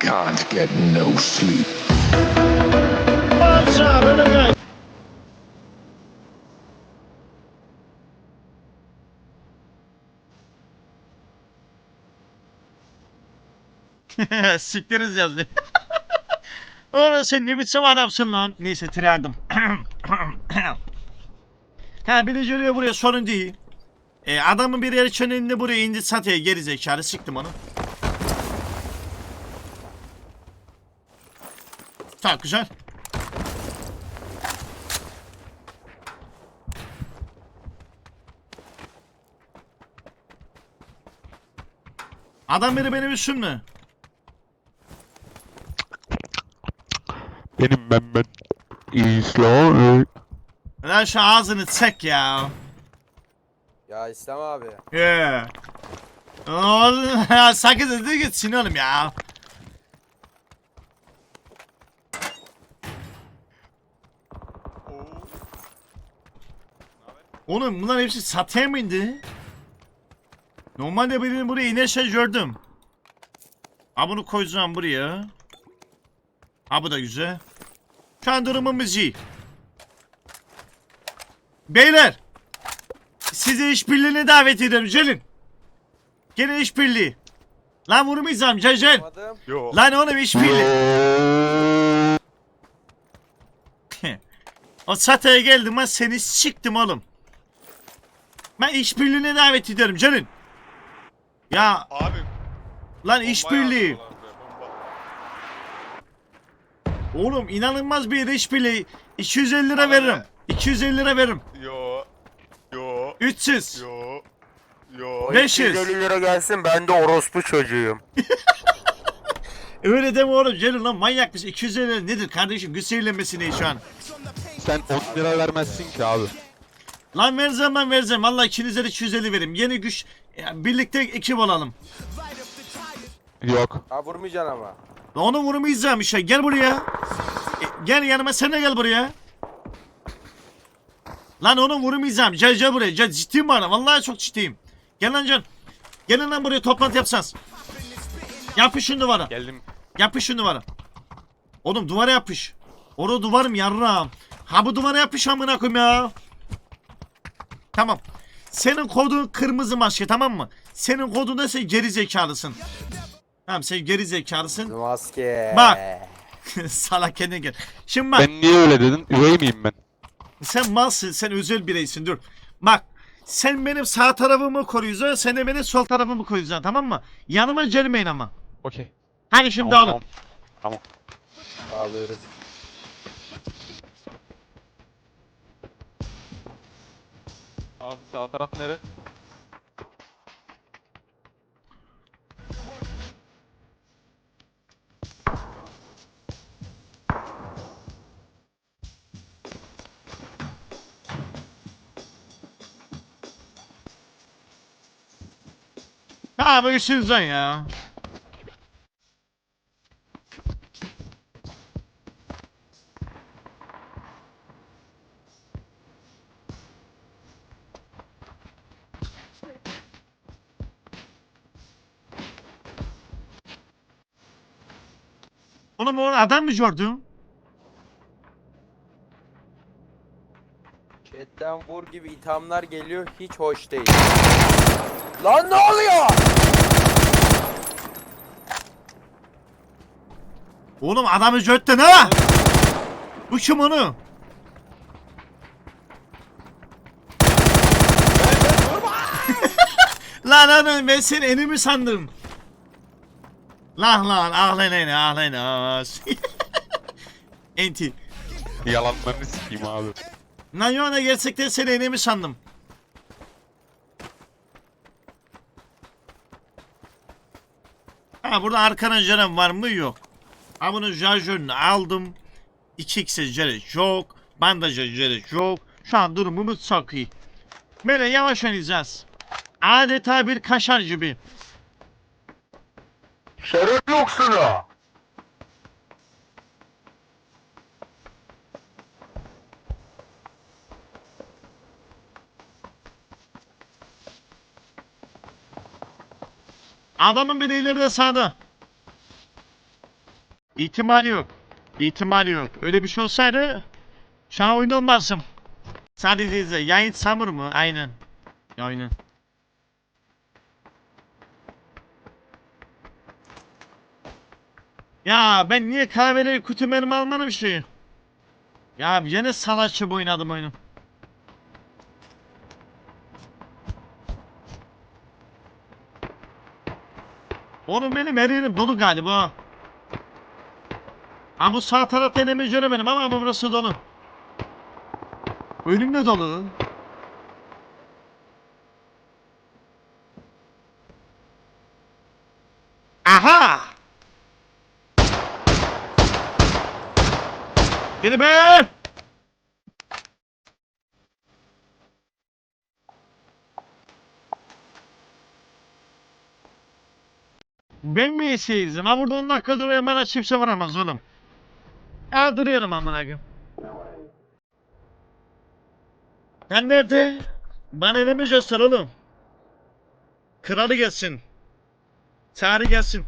can't get no sleep. Siktiriz yazdı. Oğlum sen ne biçim adamsın lan. Neyse tirardım. ha bir de buraya sorun değil. E, adamın bir yeri çöneğinde buraya indi sataya geri zekalı sıktım onu. Çok güzel. Adam biri beni düşünme. Benim ben ben. İslam. Lan şu ağzını çek ya. Ya İslam abi. Ye. Oğlum ya sakın dedi gitsin oğlum ya. Oğlum bunlar hepsi sataya mı indi? Normalde benim buraya inerse gördüm. Ha bunu koyacağım buraya. Ha bu da güzel. Şu an durumumuz iyi. Beyler. Sizi işbirliğine davet ederim. Gelin. Gelin işbirliği. Lan vurmayacağım. Gel gel. Lan oğlum işbirliği. O çatıya geldim ben seni siktim oğlum. Ben işbirliğine davet ediyorum gelin. Ya Abi. lan işbirliği. Oğlum inanılmaz bir işbirliği. 250 lira Abi. veririm. 250 lira veririm. Yo. Yo. 300. Yo. Yo. 500. 250 lira gelsin ben de orospu çocuğuyum. Öyle deme oğlum gelin lan manyak mısın? 250 lira nedir kardeşim? Güçsüzlenmesi ne şu an? Sen 10 lira vermezsin ki abi. Lan vereceğim ben vereceğim. Vallahi ikinize de 250 verim. Yeni güç ya, birlikte ekip olalım. Yok. Ha vurmayacaksın ama. Lan onu vurmayacağım işte. Gel buraya. E, gel yanıma sen de gel buraya. Lan onu vurmayacağım. Gel gel buraya. Gel ciddiyim bana. Vallahi çok ciddiyim. Gel lan can. Gelin lan buraya toplantı yapacağız. Yapışın duvara. Geldim. Yapışın duvara. Oğlum duvara yapış. Orada duvarım yarram. Ha bu duvara yapış amına koyayım ya. Tamam. Senin kodun kırmızı maske tamam mı? Senin kodun da sen geri zekalısın. Tamam sen geri zekalısın. Maske. Bak. Salak kendine gel. Şimdi bak Ben niye öyle dedin? Üvey miyim ben? sen malsın sen özel bireysin dur. Bak sen benim sağ tarafımı koruyacaksın sen de benim sol tarafımı koruyacaksın tamam mı? Yanıma gelmeyin ama. Okey. Hadi şimdi Tamam, alın. tamam. Alıyoruz. Abi sağ taraf nere? Ha bu işinizden ya. Oğlum o adam mı gördün? Chatten vur gibi ithamlar geliyor hiç hoş değil. Lan ne oluyor? Oğlum adamı göttün ha? Bu kim onu? lan lan ben seni enimi sandım. Lan lan ah lan lan ah lan ah. Enti. Yalanlarını sikeyim abi. Lan yo ne gerçekten seni enimi sandım. Ha burada arkana canım var mı yok. Ha bunun şarjörünü aldım. 2x'e gerek yok. Bandaja gerek yok. Şu an durumumuz çok iyi. Böyle yavaş oynayacağız. Adeta bir kaşar gibi. Şeref yoksun ha. Adamın biri ileride sağda. İhtimali yok. İhtimali yok. Öyle bir şey olsaydı şu an oyunda olmazdım. Sadece izle. Yayın samur mu? Aynen. Aynen. Ya ben niye kahveleri kutu mermi almadım şey? Ya yine bu oynadım oyunu. Oğlum benim her yerim dolu galiba. Ha bu sağ taraf denemi göremedim ama bu burası dolu. Önüm de dolu. Aha! Geri be! Ben mi eseyizim? Ha burada 10 dakika duruyor bana kimse varamaz oğlum. Ya duruyorum amına koyayım. Sen nerede? Bana elimi göster oğlum. Kralı gelsin. Çağrı gelsin.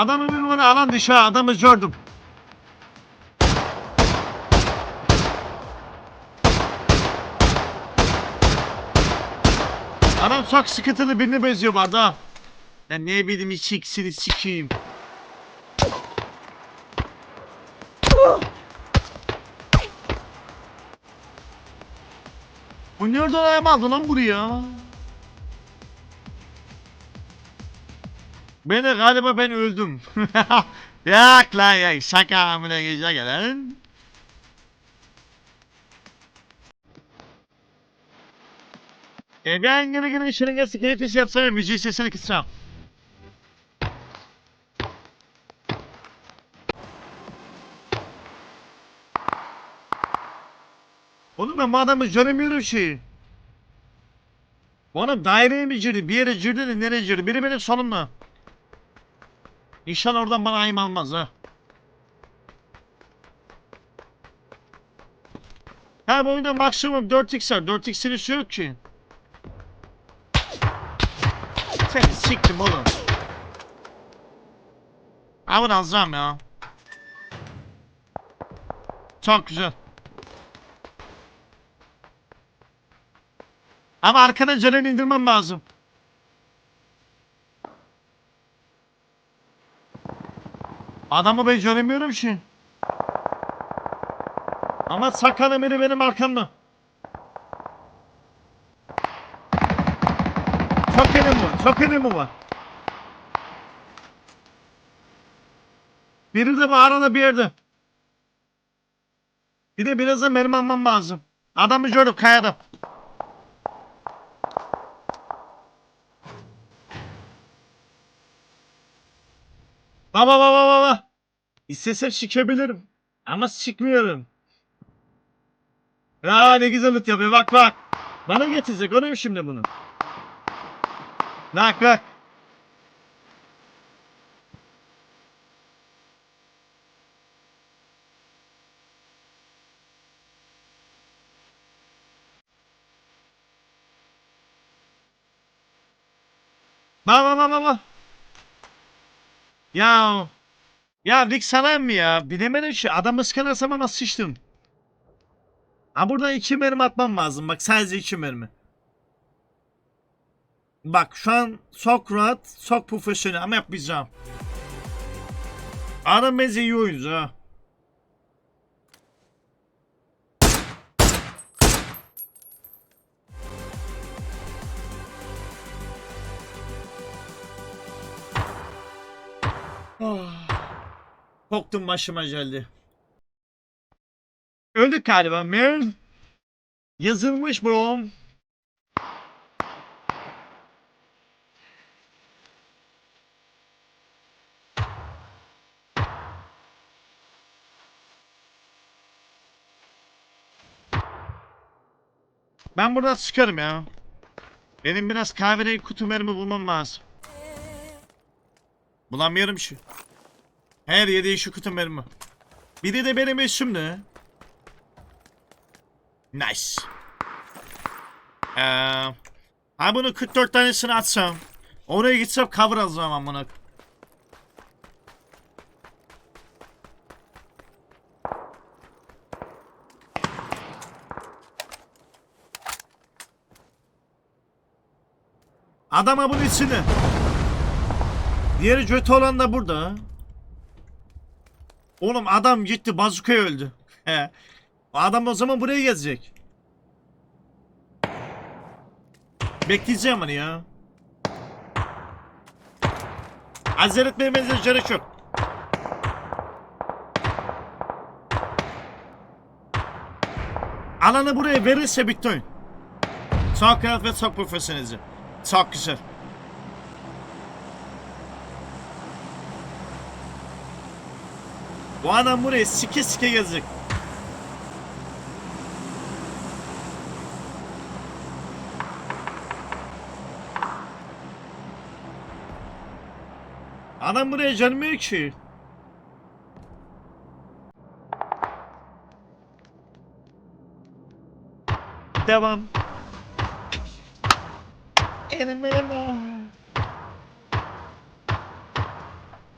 Adamı numara alan dışı adamı gördüm. Adam çok sıkıntılı birine benziyor vardı ha. Ne bileyim hiç ikisini sikeyim. Bu nereden ayağım aldı lan buraya? Beni galiba ben öldüm. Yak lan ya şaka amına geçe gelen. E ben gene gene işine gelsin keyif yapsana müziği sesini kısacağım. Oğlum ben bu adamı göremiyorum şey. Bu adam daireye mi girdi? Bir yere girdi de nereye girdi? Biri benim solumda. İnşallah oradan bana ayım almaz ha. Ha bu oyunda maksimum 4x var. 4x'in üstü yok ki. Seni siktim oğlum. Bunu alacağım ya. Çok güzel. Ama arkadan canını indirmem lazım. Adamı ben göremiyorum ki. Ama sakan emiri benim arkamda. Çok elim var, çok elim var. Biri de bu arada bir yerde. Bir de biraz da mermi almam lazım. Adamı gördüm kayada. Baba baba baba. İstesem çıkabilirim. Ama çıkmıyorum. Ya ne güzel loot yapıyor bak bak. Bana getirecek görüyorum şimdi bunu. Bak bak. Baba baba baba. Ya. Ya Rick sana mı ya? Bilemedim şu adam ıskalasam ama sıçtım. Ha burada iki mermi atmam lazım. Bak sadece iki mermi. Bak şu an çok rahat, çok profesyonel ama yapmayacağım. Adam bence iyi oyuncu ha. Ah. Korktum başıma geldi. Öldük galiba man. Yazılmış bu. Ben burada sıkarım ya. Benim biraz kahverengi kutu mermi bulmam lazım. Bulamıyorum şu. Her yediği şu kutum benim. Biri de benim üstümde. Nice. Ee, ha bunu 44 tanesini atsam. Oraya gitsem cover alacağım amına. Adama bunun içinde. Diğeri kötü olan da burada. Oğlum adam gitti bazukaya öldü. Adam o zaman buraya gelecek. Bekleyeceğim hani ya. Acele etmeye benzer gerek yok. Alanı buraya verirse bitti oyun. Çok ve çok profesyonelce. Çok güzel. Bu adam buraya sike sike gelecek. Adam buraya gelmiyor ki. Devam.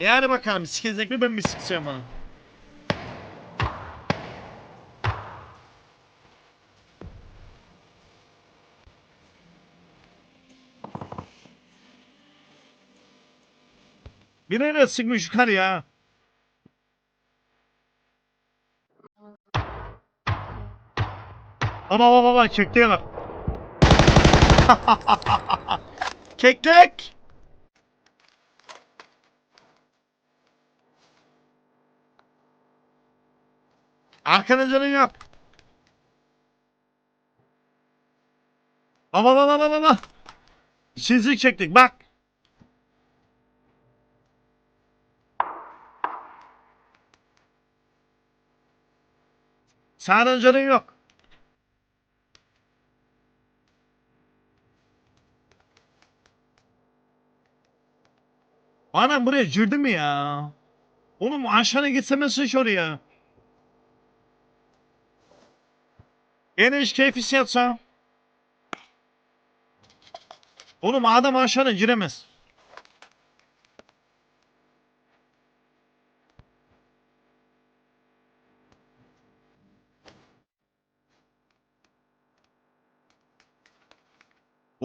Yani bakalım sikecek mi ben mi sikeceğim ha? Bir öyle sıkmış yukarı ya. Ama baba baba kekliğe bak. Keklik. Arkana canın yok. Baba baba baba baba. Çizik çektik bak. Sağdan canın yok. Anam buraya girdi mi ya? Oğlum aşağıya gitsemezsin şuraya. İş keyfisi yapsam. Oğlum adam aşağıya giremez.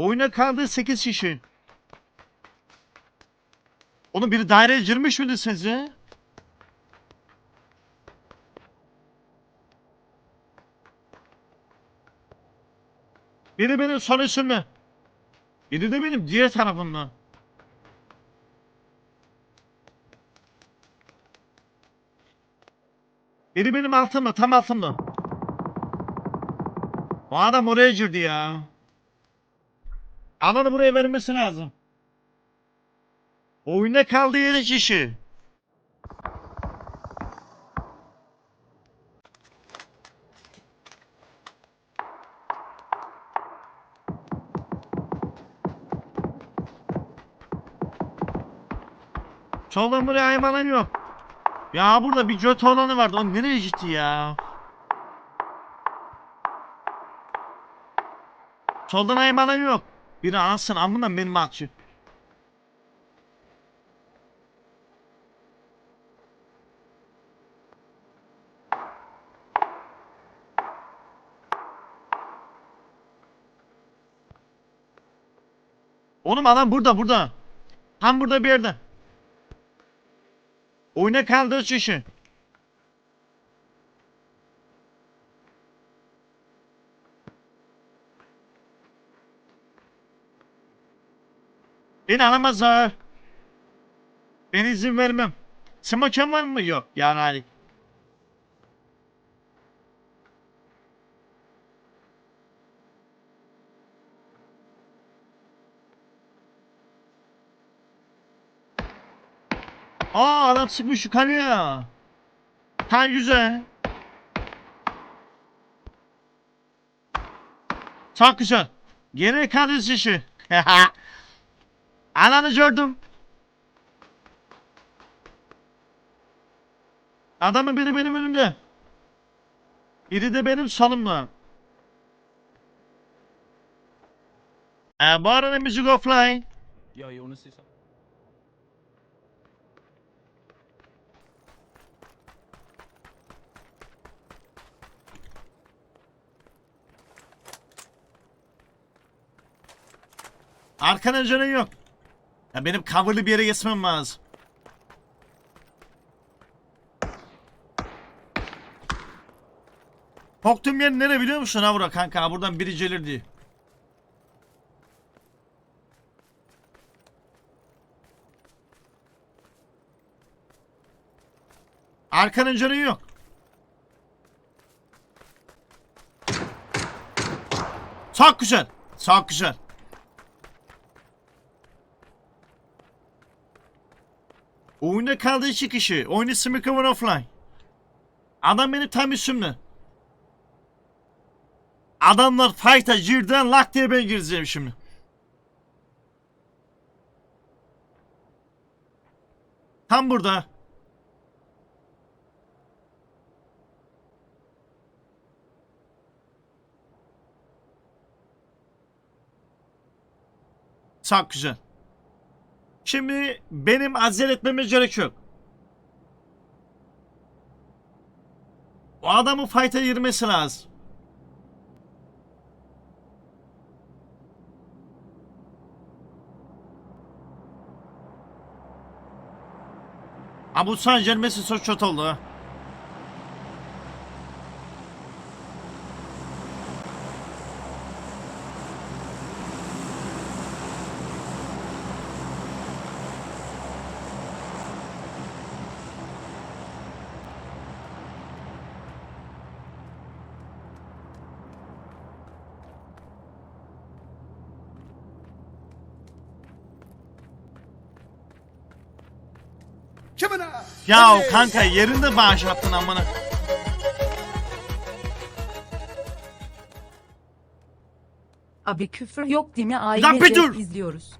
Oyuna kaldı 8 kişi. Oğlum biri daireye girmiş miydi sizce? Biri benim sol üstümde. Biri de benim diğer tarafımda. Biri benim altımda, tam altımda. O adam oraya girdi ya. Alanı buraya vermesi lazım. Oyuna kaldı yedi kişi. Soldan buraya aymalan yok. Ya burada bir göt olanı vardı. O nereye gitti ya? Soldan aymalan yok. Biri alsın amına benim akçı. Oğlum adam burada burada. Tam burada bir yerde. Oyuna kaldı kişi. Beni alamazlar. Ben izin vermem. Smoken var mı? Yok. Yani hani. Aa adam sıkmış yukarıya. Ha güzel. Çok güzel. Geri kaldı işi. Ananı gördüm. Adamın biri benim önümde. Biri de benim solumda. Ee, bu arada müzik offline. Arkana canın yok. Ya benim coverlı bir yere geçmem lazım. Korktuğum yer nere biliyor musun Avra kanka? Buradan biri gelir diye. Arkanın canı yok. Çok güzel. Çok güzel. Oyunda kaldı iki kişi. Oyunu Smikover offline. Adam benim tam üstümde. Adamlar fight'a girden lak diye ben gireceğim şimdi. Tam burada. Çok güzel. Şimdi benim acele etmeme gerek yok. O adamın fight'a girmesi lazım. Ha bu san gelmesi çok kötü oldu ha. Ya kanka yerinde bağış attın amına. Abi küfür yok değil mi? Lan bir dur! izliyoruz.